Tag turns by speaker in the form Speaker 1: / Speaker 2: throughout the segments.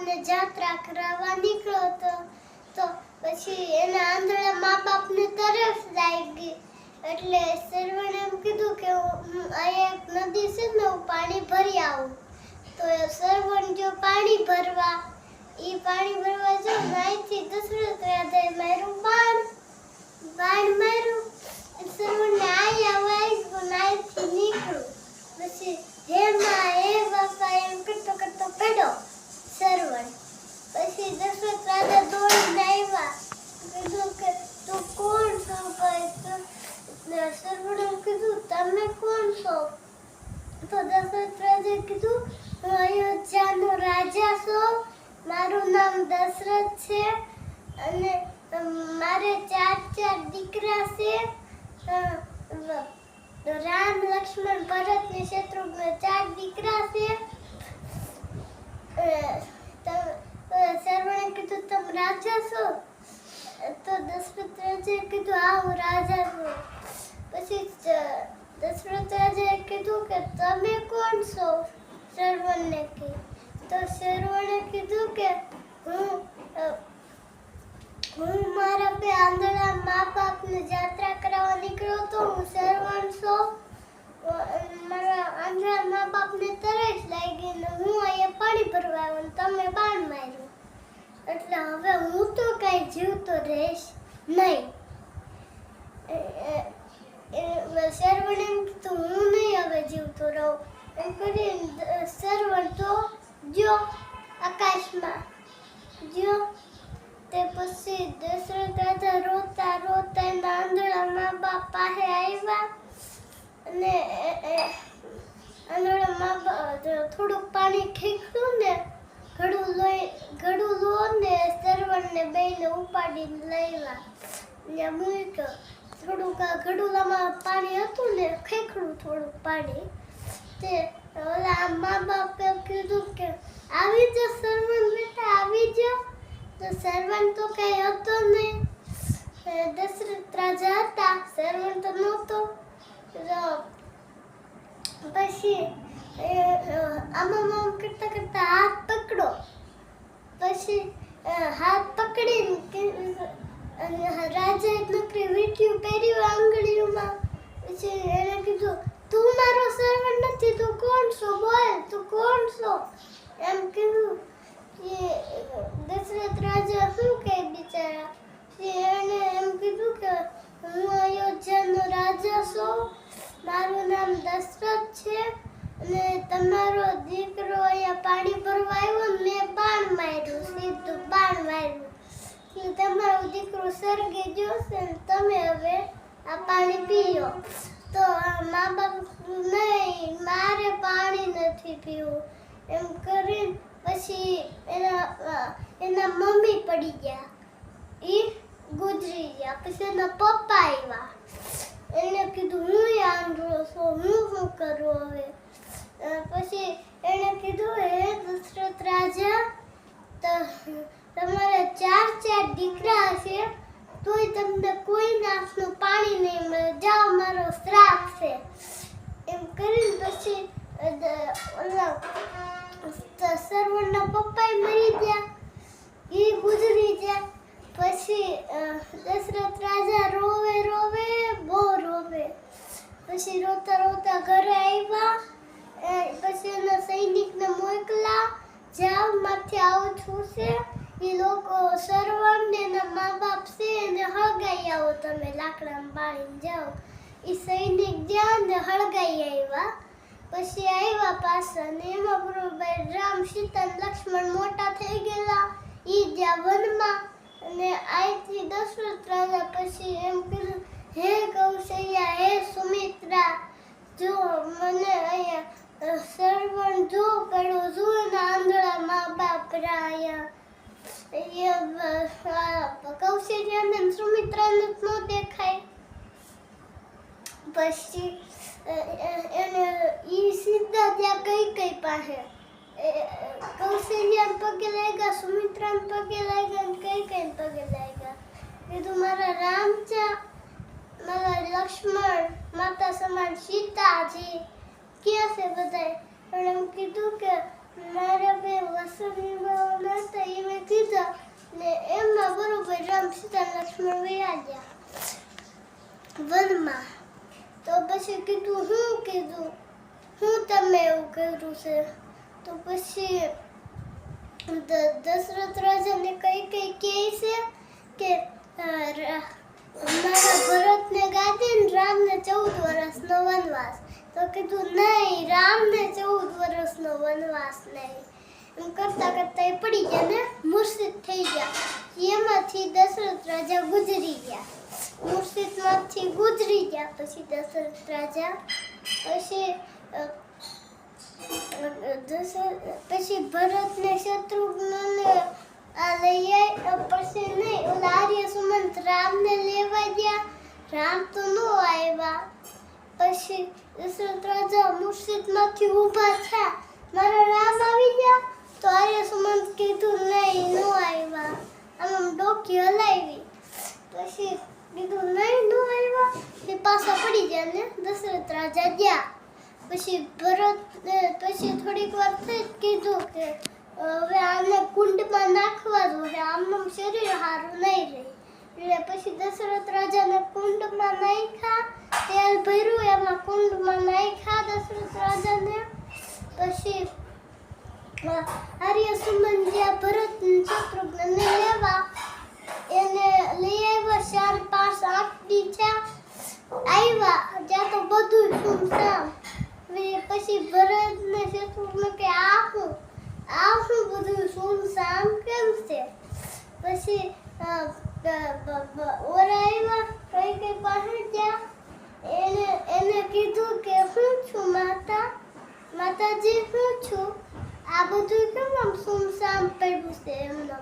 Speaker 1: બાપને જાત્રા કરાવવા નીકળ્યો તો તો પછી એના આંધળા મા બાપને તરફ લાગી એટલે સરવણે એમ કીધું કે હું એક નદી છે ને, હું પાણી ભરી આવું. તો સર્વણ જો પાણી ભરવા એ પાણી ભરવા જો નાઈથી દશરથ રાધે મારું બાણ બાણ માર્યું. સરવણને આયા વાગ્યું નાઈથી નીકળ્યું પછી, હે માં, હે બાપા, એમ કરતો કરતો પડ્યો. સરવણ પછી દશરથ રાજા દોડીને આવ્યા કીધું કે, તું કોણ છો ભાઈ? સરવણે કીધું, તમે કોણ છો? તો દશરથ રાજાએ કીધું, હું અયોધ્યાનો રાજા છું. મારું નામ દશરથ છે અને મારે ચાર ચાર દીકરા છે. રામ, લક્ષ્મણ ભરત ને શત્રુઘ્ન ચાર દીકરા છે. તમ- કીધું, તમે રાજા છો? તો દશરથ રાજાએ કીધું, હા રાજા છું. પછી દશરથ રાજાએ કીધું કે, તમે કોણ છો? શર્વણને કહી. તો શ્રવણે કીધું કે, હું હું મારા બે આંધળા મા બાપને જાત્રા કરાવવા નીકળ્યો તો હું શ્રવણ છું? મારા આંધળા મા બાપને તરસ લાગી ને હું અહીંયા પાણી ભરવા આવ્યો ને તમે બાણ માર્યું. એટલે હવે હું તો કાંઈ જીવતો રહીશ નહીં. એ એમ કીધું, હું નહીં હવે જીવતો રહું. એમ કરીને સરવણ તો જો આકાશમાં. જો તે પછી દશરથ રોતા રોતા એના આંધળા મા બાપ પાસે આવ્યા અને એ- એ- આંધળા મા બાપ થોડુંક પાણી ખીખડું ને ઘડું લોહી ઘડું લો ને, સરવણને બેને ઉપાડીને લાવ્યા ને મૂક્યો. થોડુંક ઘડુલામાં પાણી હતું ને, ખેખડું થોડુંક પાણી. તે ઓલા મા બાપે કીધું કે, આવી જ સરવણ બેટા, આવી જ. તો સરવણ તો કઈ હતો નહીં. દશરથ રાજા હતા, સરવણ તો નહોતો. પછી આમાં આમ કરતા કરતા હાથ પકડો. પછી હાથ પકડીને રાજા નકરી વીંટ્યું, પહેર્યું આંગળીઓમાં. પછી એણે કીધું, તું મારો સર્વન્ટ નથી, તું કોણ છો? બોલ, તું કોણ છો? એમ કીધું કે, દશરથ રાજા શું કહે બિચારા? એને એમ કીધું કે, હું અયોધ્યાનો રાજા છું. મારું નામ દશરથ છે. અને તમારો દીકરો અહીંયા પાણી ભરવા આવ્યો ને મેં બાણ માર્યું, સીધું બાણ માર્યું. કે તમારો દીકરો સ્વર્ગે જોશે ને તમે હવે આ પાણી પીઓ. તો મા બાપ નહીં, મારે પાણી નથી પીવું. એમ કરીને પછી એના એના મમ્મી પડી ગયા. એ ગુજરી ગયા. પછી એના પપ્પા આવ્યા. એણે કીધું, હું આંધળો છું, હું શું કરું હવે? પછી એણે કીધું, હે દશરથ રાજા, તો, તમારા ચાર ચાર દીકરા છે તોય તમને કોઈ નાખનું પાણી નહીં મળે. જાઓ, મારો શ્રાપ છે. એમ કરીને પછી ઓલા સ- પપ્પાએ મરી ગયા. એ ગુજરી ગયા. પછી દશરથ રાજા રોવે રોવે, બહુ રોવે. પછી રોતા રોતા ઘરે એના સૈનિકને મોકલા જાઓ માથે આવું છું છે એ લોકો સરવણ ને એના મા બાપ છે એને હળગાઈ આવો, તમે લાકડામાં બાળીને જાઓ. એ સૈનિક જ્યાં ને હળગાઈ આવ્યા. પછી આવ્યા પાછા ને એમાં બરોબર રામ, સીતા લક્ષ્મણ મોટા થઈ ગયેલા. એ જ્યાં વનમાં અને અહીંથી દશરથ રાજા પછી એમ કીધું, હે કૌશલ્યા હે સુમિત્રા, જો મને અહીંયા સરવણ જો કરું જો એના આંધળા મા બાપ રાયા કૌશલ્યાને સુમિત્રાને ન દેખાય પછી એને ઈ સીધા ત્યાં કઈ કઈ પાસે કૌશલ્યાને પગે લાગ્યા સુમિત્રાને પગે લાગ્યા કઈ કઈ પગે લાગ્યા કીધું મારા રામ છે મારા લક્ષ્મણ, માતા સમાન સીતાજી ક્યાં છે બધાય? પણ એમ કીધું કે મારા બે વસુલીમાં હતા એ મેં કીધા. ને એમાં બરોબર રામ સીતા લક્ષ્મણ વયા વનમાં. તો પછી કીધું, હું કીધું? હું તમે એવું કર્યું છે? તો પછી દશરથ રાજાને કઈ કઈ કહે છે કે મારા ભરતને ગાદી ને રામને ચૌદ વર્ષનો વનવાસ. તો કીધું નહીં રામને ચૌદ વર્ષનો વનવાસ નહીં એમ કરતા કરતા એ પડી ગયા ને મૂર્છિત થઈ ગયા એમાંથી દશરથ રાજા ગુજરી ગયા મૂર્છિતમાંથી ગુજરી ગયા પછી દશરથ રાજા પછી પછી ભરતને શત્રુઘ્નને આ લઈ પછી નહીં ઓલા આર્ય સુમંત રામને લેવા ગયા રામ તો નો આવ્યા પછી દશરથ રાજા મુર્શિદમાંથી ઊભા થયા. મારા રામ આવી ગયા? તો આર્ય સુમંત કીધું, નહીં, નો આવ્યા. આમ ડોકી હલાવી. પછી કીધું, નહીં, નો આવ્યા. તે પાછા પડી ગયા ને દશરથ રાજા ગયા. પછી ભરત પછી થોડીક વાર થઈ કીધું કે હવે આને કુંડમાં નાખવા દો આમનું શરીર સારું નહીં રહે. એટલે પછી દશરથ રાજાને કુંડમાં નાખ્યા તેલ ભર્યું એમાં કુંડમાં નાખ્યા દશરથ રાજાને. પછી આર્ય સુમન જ્યાં ભરત શત્રુઘ્ન શત્રુઘ્નને લેવા એને લઈ આવ્યા. ચાર પાંચ આઠ દી છે આવ્યા. ત્યાં તો બધું સુમસામ પછી ભરત ને શત્રુઘ્ન કે, આ હું આ હું બધું સુમસામ કેમ? છે? પછી ઓરા આવ્યા. કઈ કઈ પાસે ગયા. એને એને કીધું કે હું છું માતા, માતાજી હું છું. આ બધું કેમ આમ સુમસામ પડ્યું છે એમને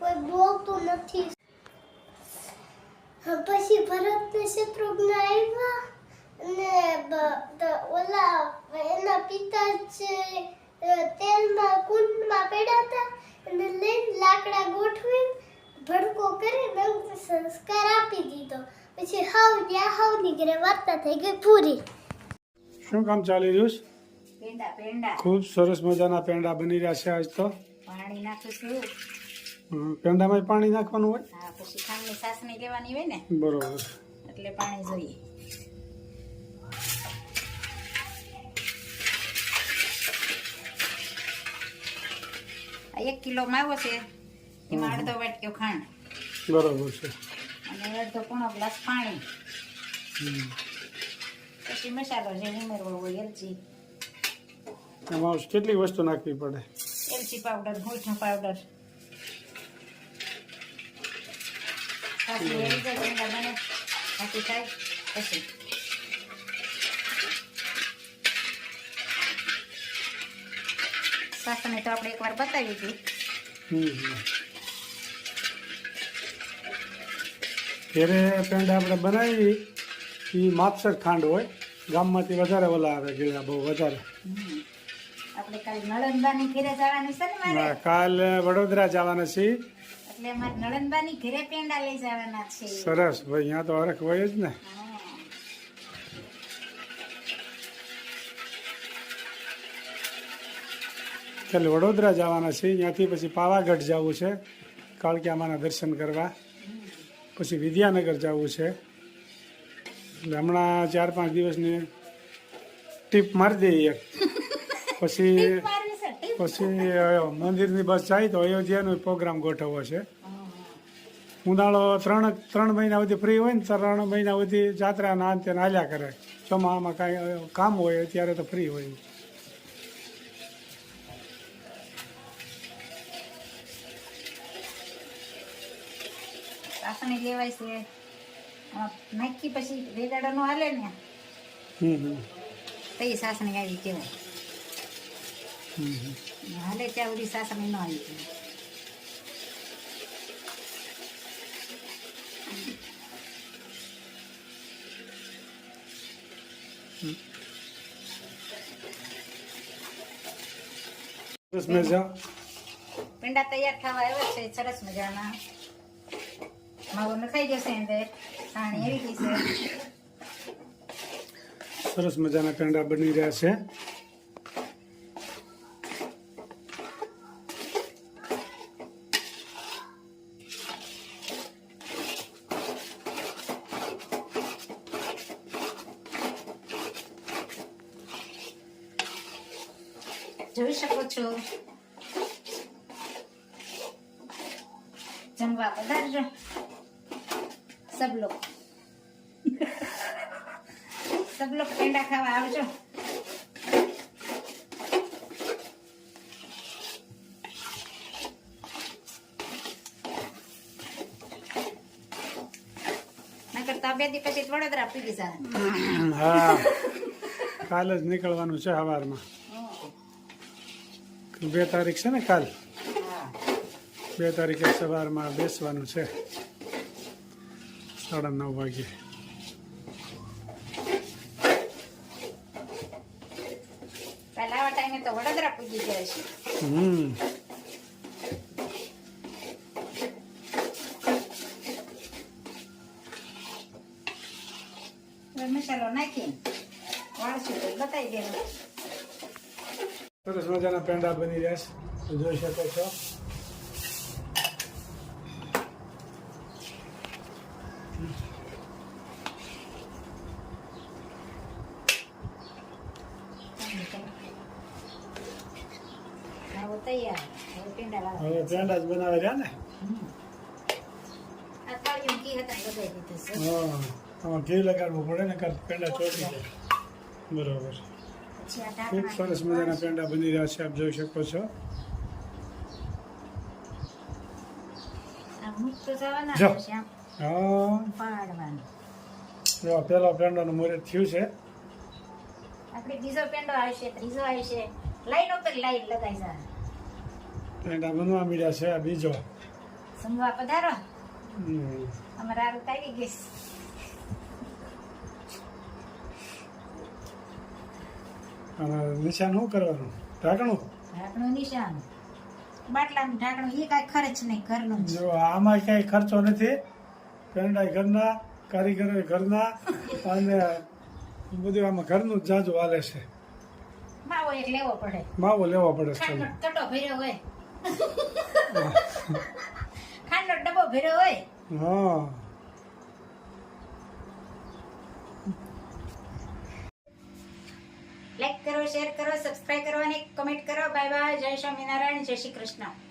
Speaker 1: કોઈ બોલતું નથી. પછી ભરત ને શત્રુઘ્ન આવ્યા ને ઓલા એના પિતા જે તેલમાં, કુંડમાં પડ્યા હતા અને લઈને લાકડા ગોઠવીને ભડકો એમને સંસ્કાર આપી દીધો. પછી હવ ત્યાં હવ નીકળે વાર્તા થઈ ગઈ પૂરી.
Speaker 2: શું કામ ચાલી રહ્યું છે?
Speaker 3: પેંડા પેંડા.
Speaker 2: ખૂબ સરસ મજાના પેંડા બની રહ્યા છે આજ તો.
Speaker 3: પાણી નાખીશું.
Speaker 2: છું પેંડામાં પાણી નાખવાનું હોય?
Speaker 3: હા પછી ખાંડની સાસણી લેવાની હોય ને
Speaker 2: બરોબર.
Speaker 3: એટલે પાણી જોઈએ. આ એક કિલો માવો છે એમાં અડધો વાટક્યો ખાંડ.
Speaker 2: બરોબર છે.
Speaker 3: અને અડધો પોણો ગ્લાસ પાણી. પછી મસાલો જે ઉમેરવો હોય એલચી.
Speaker 2: એમાં કેટલી વસ્તુ નાખવી પડે?
Speaker 3: એલચી પાવડર મીઠો પાવડર. બાકી થાય પછી. સાસને તો આપણે એકવાર બતાવી હતી.
Speaker 2: હમ, ઘેરે પેંડા આપણે બનાવી એ માપસર ખાંડ હોય ગામમાંથી વધારે ઓલા આવે ગીળા બહુ વધારે.
Speaker 3: કાલે
Speaker 2: વડોદરા જવાના છીએ. સરસ ભાઈ અહીંયા તો હરખ હોય જ ને. ચાલ વડોદરા જવાના છે ત્યાંથી પછી પાવાગઢ જવું છે. કાળક્યામાના દર્શન કરવા. પછી વિદ્યાનગર જવું છે. એટલે હમણાં ચાર પાંચ દિવસની ટીપ મારી દઈએ એક. પછી. પછી મંદિરની બસ જાય તો અયોધ્યાનો પ્રોગ્રામ ગોઠવવો છે. ઉનાળો ત્રણ ત્રણ મહિના સુધી ફ્રી હોય ને ત્રણ મહિના સુધી જાત્રાના અંતે હાલ્યા કરે. ચોમાસામાં કાંઈ કામ હોય ત્યારે તો ફ્રી હોય.
Speaker 3: સાસણી લેવાય છે. આમાં નાખી પછી વેદાડો નો હાલે ને.
Speaker 2: હમ હમ.
Speaker 3: તો એ સાસણી આવી કેવું
Speaker 2: હમ હમ.
Speaker 3: હાલે ત્યાં સુધી સાસણી ન આવી કેવું
Speaker 2: સરસ મજા.
Speaker 3: પેંડા તૈયાર થવા આવ્યા છે સરસ મજાના. પાણી આવી ગઈ
Speaker 2: સરસ મજાના પેંડા બની રહ્યા છે.
Speaker 3: જોઈ શકો છો. જમવા પધારજો. સબ लोग सब लोग પેંડા ખાવા આવજો. નકર તો બે પછી વડોદરા પીગી જાય.
Speaker 2: હા. કાલ જ નીકળવાનું છે સવારમાં. બે તારીખ છે ને કાલ? બે તારીખે સવારમાં બેસવાનું છે. સાડા નવ વાગે
Speaker 3: પહેલા ટાઈમે તો વડોદરા પૂજી ગયા છે.
Speaker 2: હમ.
Speaker 3: મસાલો નાખી વાળશું તો બતાવી દેવું
Speaker 2: સરસ મજાના પેંડા બની રહ્યા છે. જોઈ શકો છો
Speaker 3: હવે તૈયાર હવે પેંડા લાવો
Speaker 2: હવે પેંડા જ બનાવે રહ્યા ને?
Speaker 3: ને છે.
Speaker 2: હા ઘી લગાડવું પડે ને કારણ પેંડા ચોટી જાય. બરોબર. ખૂબ સરસ મજાના પેંડા બની રહ્યા છે આપ જોઈ શકો છો. હા.
Speaker 3: પાડવાનું.
Speaker 2: જો પેલો મુહૂર્ત થયું છે.
Speaker 3: આપણે બીજો પેંડો આવશે ત્રીજો આવશે. લાઈન ઉપર લાઈન લગાવી જાય
Speaker 2: પેંડા બનવા મળ્યા છે આ બીજો.
Speaker 3: સમવા પધારો. અમારા અમારે રૂત આવી ગઈ
Speaker 2: અને નિશાન શું કરવાનું? ઢાંકણું?
Speaker 3: ઢાંકણું નિશાન. બાટલાનું ઢાંકણું એ કાંઈ ખર્ચ નહીં ઘરનું જો.
Speaker 2: આમાં કઈ ખર્ચો નથી. પેંડા ઘરના કારીગરો ઘરના અને બધું આમાં ઘરનું જ જાજુ હાલે છે.
Speaker 3: માવો એક લેવો પડે.
Speaker 2: માવો લેવો પડે છે.
Speaker 3: ભર્યો હોય. ખાંડનો ડબ્બો ભર્યો હોય.
Speaker 2: હા.
Speaker 3: લાઈક કરો શેર કરો સબસ્ક્રાઇબ કરો અને કમેન્ટ કરો. બાય બાય જય સ્વામિનારાયણ જય શ્રી કૃષ્ણ.